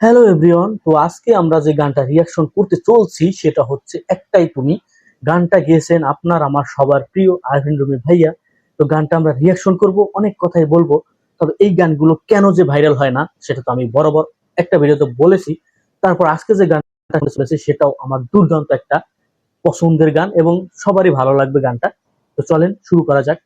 Hello everyone তো আজকে আমরা যে গানটা রিয়াকশন করতে চলছি, সেটা হচ্ছে একটাই তুমি। গানটা গেয়েছেন আপনার, আমার সবার প্রিয় আরভিন রুমি ভাইয়া। তো গানটা আমরা রিয়াকশন করব, অনেক কথাই বলব। তবে এই গানগুলো কেন যে ভাইরাল হয় না, সেটা তো আমি বরাবর একটা ভিডিওতে বলেছি। তারপর আজকে যে গানটা চলেছে সেটাও আমার দুর্দান্ত একটা পছন্দের গান এবং সবারই ভালো লাগবে গানটা। তো চলেন, শুরু করা যাক।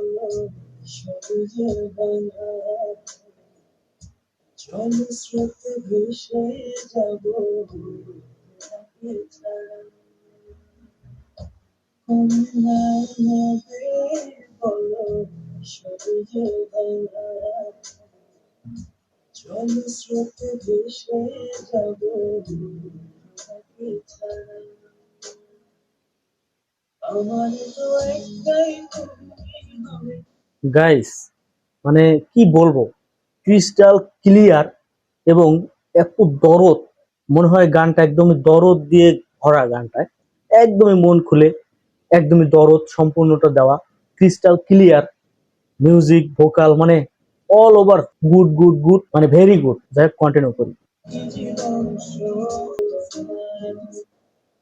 love. জলস্রোতে ভেসে যাব তাকে ছাড়া কোন নদে বলো সবুজে বাংলা জলস্রোতে ভেসে যাব আমার তো একটাই তুমি গাইস মানে কি বলব? ক্রিস্টাল ক্লিয়ার এবং এত দরদ। মনে হয় গানটা একদমই দরদ দিয়ে ভরা গানটায়। একদমই মন খুলে, একদমই দরদ সম্পূর্ণটা দেওয়া। ক্রিস্টাল ক্লিয়ার মিউজিক ভোকাল মানে all over good good good মানে ভেরি গুড যাই হোক কন্টিনিউ করি।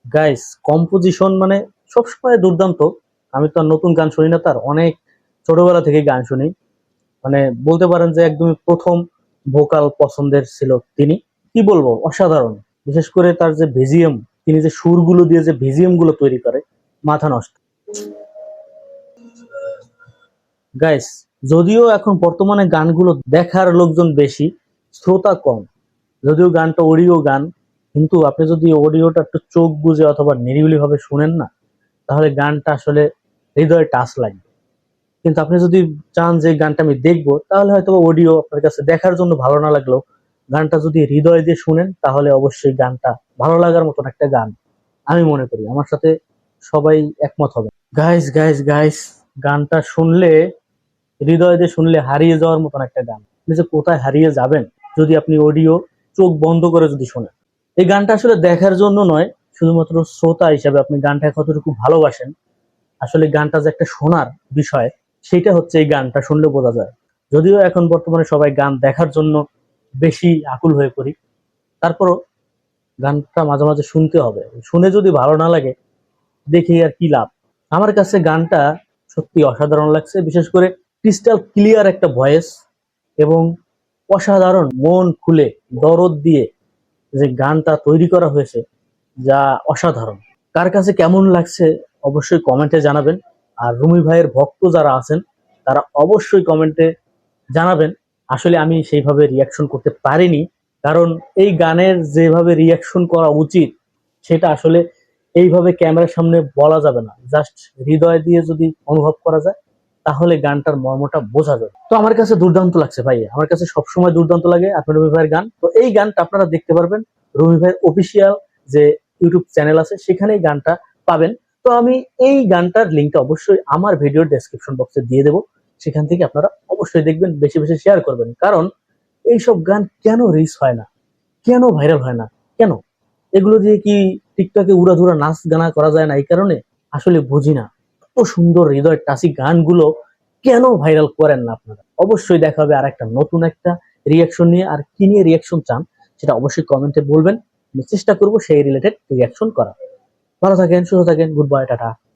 গাইস কম্পোজিশন মানে সবসময় দুর্দান্ত। আমি তো আর নতুন গান শুনি না, তার অনেক ছোটবেলা থেকে গান শুনি। মানে বলতে পারেন যে একদমই প্রথম ভোকাল পছন্দের ছিল তিনি। কি বলব? অসাধারণ। বিশেষ করে তার যে ভিজিএম, তিনি যে সুরগুলো দিয়ে যে ভিজিএমগুলো তৈরি করে, মাথা নষ্ট। গাইস যদিও এখন বর্তমানে গানগুলো দেখার লোকজন বেশি, শ্রোতা কম। যদিও গানটা অডিও গান, কিন্তু আপনি যদি অডিওটা একটু চোখ বুঝে অথবা নিরিবিলি ভাবে শুনেন না, তাহলে গানটা আসলে হৃদয়ে টাচ লাগবে। কিন্তু আপনি যদি চান যে গানটা আমি দেখব, তাহলে হয়তো অডিও আপনার কাছে দেখার জন্য ভালো না লাগলেও গানটা যদি হৃদয় দিয়ে শুনেন, তাহলে অবশ্যই গানটা ভালো লাগার মতন একটা গান আমি মনে করি। আমার সাথে সবাই একমত হবে। গাইস গাইস গাইস গানটা শুনলে, হৃদয় দিয়ে শুনলে হারিয়ে যাওয়ার মতন একটা গান। আপনি যে কোথায় হারিয়ে যাবেন, যদি আপনি অডিও চোখ বন্ধ করে যদি শোনেন। এই গানটা আসলে দেখার জন্য নয়, শুধুমাত্র শ্রোতা হিসাবে আপনি গানটা কতটুকু ভালোবাসেন, আসলে গানটা যে একটা শোনার বিষয় সেটা হচ্ছে এই গানটা শুনলে বোঝা যায়। যদিও এখন বর্তমানে সবাই গান দেখার জন্য বেশি আকুল হয়ে পড়ি, তারপরও গানটা মাঝে মাঝে শুনতে হবে। শুনে যদি ভালো না লাগে, দেখে আর কি লাভ। আমার কাছে গানটা সত্যি অসাধারণ লাগছে, বিশেষ করে ক্রিস্টাল ক্লিয়ার একটা ভয়েস এবং অসাধারণ মন খুলে দরদ দিয়ে যে গানটা তৈরি করা হয়েছে, যা অসাধারণ। কার কাছে কেমন লাগছে অবশ্যই কমেন্টে জানাবেন। আর রুমি ভাইয়ের ভক্ত যারা আছেন, তারা অবশ্যই কমেন্টে জানাবেন। আসলে আমি সেইভাবে রিয়াকশন করতে পারিনি, কারণ এই গানের যেভাবে রিয়াকশন করা উচিত, সেটা আসলে এইভাবে ক্যামেরার সামনে বলা যাবে না। জাস্ট হৃদয় দিয়ে যদি অনুভব করা যায়, তাহলে গানটার মর্মটা বোঝা যাবে। তো আমার কাছে দুর্দান্ত লাগছে ভাই আমার কাছে সবসময় দুর্দান্ত লাগে আপনার রবি ভাইয়ের গান। তো এই গানটা আপনারা দেখতে পারবেন রবি ভাইয়ের অফিসিয়াল যে ইউটিউব চ্যানেল আছে সেখানে এই গানটা পাবেন। তো আমি এই গানটার লিঙ্কটা অবশ্যই আমার ভিডিওর ডেসক্রিপশন বক্সে দিয়ে দেবো। সেখান থেকে আপনারা অবশ্যই দেখবেন, বেশি বেশি শেয়ার করবেন। কারণ এইসব গান কেন রিচ হয় না? কেন ভাইরাল হয় না? কেন? এগুলো দিয়ে কি টিকটকে উড়াধুরা নাচ গানা করা যায় না এই কারণে? আসলে বুঝি না। এত সুন্দর হৃদয় টাসি গানগুলো কেন ভাইরাল করেন না আপনারা? অবশ্যই দেখা হবে আর একটা নতুন একটা রিয়াকশন নিয়ে। আর কি নিয়ে রিয়াকশন চান, সেটা অবশ্যই কমেন্টে বলবেন। আমি চেষ্টা করব সেই রিলেটেড রিয়াকশন করা ভালো থাকেন সুস্থ থাকেন গুড বাই টাটা।